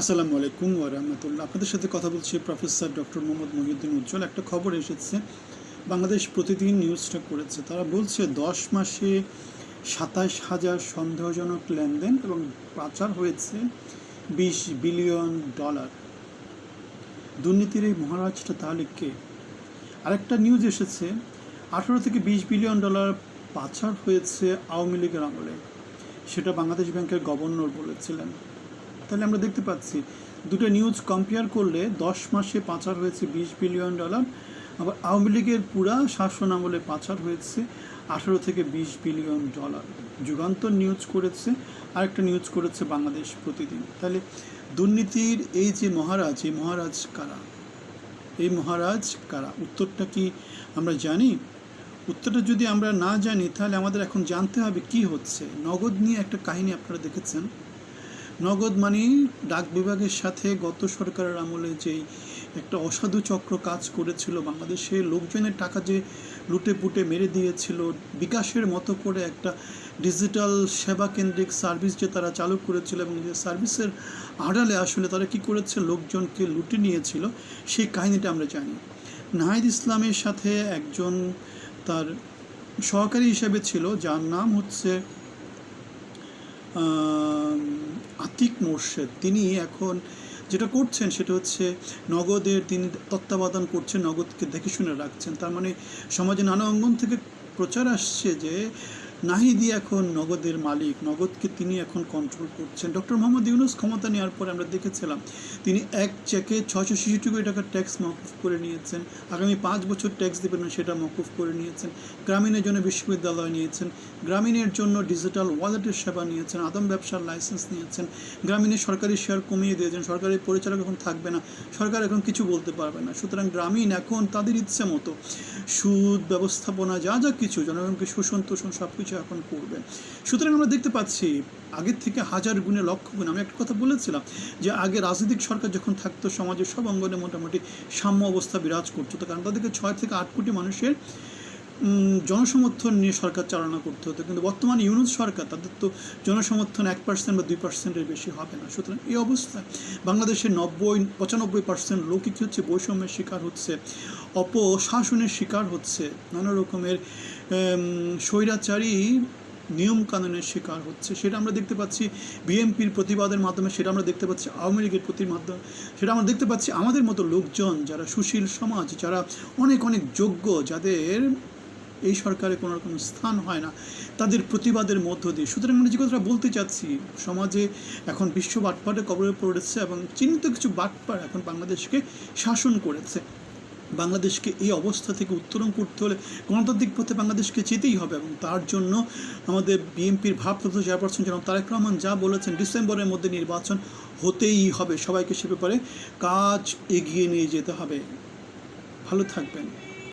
আসসালামু আলাইকুম ওরহমতুল্লাহ আপনাদের সাথে কথা বলছি প্রফেসর ডক্টর মোহাম্মদ মহিউদ্দিন উজ্জ্বল। একটা খবর এসেছে, বাংলাদেশ প্রতিদিন নিউজটা করেছে। তারা বলছে, দশ মাসে সাতাশ হাজার সন্দেহজনক লেনদেন এবং পাচার হয়েছে বিশ বিলিয়ন ডলার। দুর্নীতির এই মহারাজটা তাহলে কে? আরেকটা নিউজ এসেছে, আঠারো থেকে বিশ বিলিয়ন ডলার পাচার হয়েছে আওয়ামী লীগের আমলে। সেটা বাংলাদেশ ব্যাংকের গভর্নর বলেছিলেন। তাহলে আমরা দেখতে পাচ্ছি, দুটো নিউজ কম্পেয়ার করলে দশ মাসে পাচার হয়েছে বিশ বিলিয়ন ডলার আবার আওয়ামী লীগের পুরা শাসন আমলে পাচার হয়েছে আঠারো থেকে বিশ বিলিয়ন ডলার যুগান্তর নিউজ করেছে, আরেকটা নিউজ করেছে বাংলাদেশ প্রতিদিন। তাহলে দুর্নীতির এই যে মহারাজ, এই মহারাজ কারা? এই মহারাজ কারা? উত্তরটা কি আমরা জানি? উত্তরটা যদি আমরা না জানি, তাহলে আমাদের এখন জানতে হবে কি হচ্ছে। নগদ নিয়ে একটা কাহিনী আপনারা দেখেছেন। নগদ মানি ডাক বিভাগের সাথে গত সরকারের আমলে যেই একটা অসাধু চক্র কাজ করেছিল বাংলাদেশে, লোকজনের টাকা যে লুটে পুটে মেরে দিয়েছিল, বিকাশের মতো করে একটা ডিজিটাল সেবা কেন্দ্রিক সার্ভিস যে তারা চালু করেছিল এবং যে সার্ভিসের আড়ালে আসলে তারা কি করেছে, লোকজনকে লুটে নিয়েছিল, সেই কাহিনীটা আমরা জানি। নাহিদ ইসলামের সাথে একজন তার সহকারী হিসেবে ছিল, যার নাম হচ্ছে আতিক মোর্শেদ। তিনি এখন যেটা করছেন সেটা হচ্ছে নগদের তিনি তত্ত্বাবধান করছেন, নগদকে দেখে শুনে রাখছেন। তার মানে সমাজে নানা অঙ্গন থেকে প্রচার আসছে যে নাহিদি এখন নগদের মালিক, নগদকে তিনি এখন কন্ট্রোল করছেন। ডক্টর মোহাম্মদ ইউনুস ক্ষমতা নেওয়ার পরে আমরা দেখেছিলাম, তিনি এক চেকে ছশো ছেষট্টি কোটি টাকার ট্যাক্স মকুফ করে নিয়েছেন। আগামী পাঁচ বছর ট্যাক্স দেবেন না, সেটা মকুফ করে নিয়েছেন। গ্রামীণের জন্য বিশ্ববিদ্যালয় নিয়েছেন। গ্রামীণের জন্য ডিজিটাল ওয়ালেটের সেবা নিয়েছেন। আদম ব্যবসার লাইসেন্স নিয়েছেন। গ্রামীণের সরকারি শেয়ার কমিয়ে দিয়েছেন। সরকারি পরিচালক এখন থাকবে না। সরকার এখন কিছু বলতে পারবে না। সুতরাং গ্রামীণ এখন তাদের ইচ্ছে মতো সুদ, ব্যবস্থাপনা, যা যা কিছু, জনগণকে শোষণ তোষণ সব কিছু এখন করবে সুতরাং আমরা দেখতে পাচ্ছি, আগের থেকে হাজার গুণে লক্ষ গুণ, আমি একটা কথা বলেছিলাম যে আগে রাজনৈতিক সরকার যখন থাকতো, সমাজের সব অঙ্গনে মোটামুটি সাম্য অবস্থা বিরাজ করতো। তো কারণ তাদেরকে ছয় থেকে আট কোটি মানুষের জনসমর্থন নিয়ে সরকার চালনা করতে হতো, কিন্তু বর্তমানে ইউনুস সরকার, তাদের তো জনসমর্থন এক পার্সেন্ট বা দুই পার্সেন্টের বেশি হবে না। সুতরাং এই অবস্থায় বাংলাদেশের নব্বই, পঁচানব্বই পার্সেন্ট লোকই কী হচ্ছে বৈষম্যের শিকার হচ্ছে, অপশাসনের শিকার হচ্ছে, নানা রকমের স্বৈরাচারী নিয়ম কানুনের শিকার হচ্ছে। সেটা আমরা দেখতে পাচ্ছি বিএনপির প্রতিবাদের মাধ্যমে, সেটা আমরা দেখতে পাচ্ছি আওয়ামী লীগের প্রতি মাধ্যমে, সেটা আমরা দেখতে পাচ্ছি আমাদের মতো লোকজন, যারা সুশীল সমাজ, যারা অনেক অনেক যোগ্য, যাদের এই সরকারে কোনো রকম স্থান হয় না। তাদের প্রতিবাদের মধ্য দিয়ে। সুতরাং আমরা যে কথাটা বলতে চাচ্ছি, সমাজে এখন বিশ্ব বাটপাটে কবরে পড়েছে এবং চিহ্নিত কিছু বাটপার এখন বাংলাদেশকে শাসন করেছে। বাংলাদেশকে এই অবস্থা থেকে উত্তরণ করতে হলে গণতান্ত্রিক পথে বাংলাদেশকে যেতেই হবে এবং তার জন্য আমাদের বিএনপির ভারপ্রাপ্ত চেয়ারপারসন যেন তারেক রহমান যা বলেছেন, ডিসেম্বরের মধ্যে নির্বাচন হতেই হবে। সবাইকে সে ব্যাপারে কাজ এগিয়ে নিয়ে যেতে হবে। ভালো থাকবেন।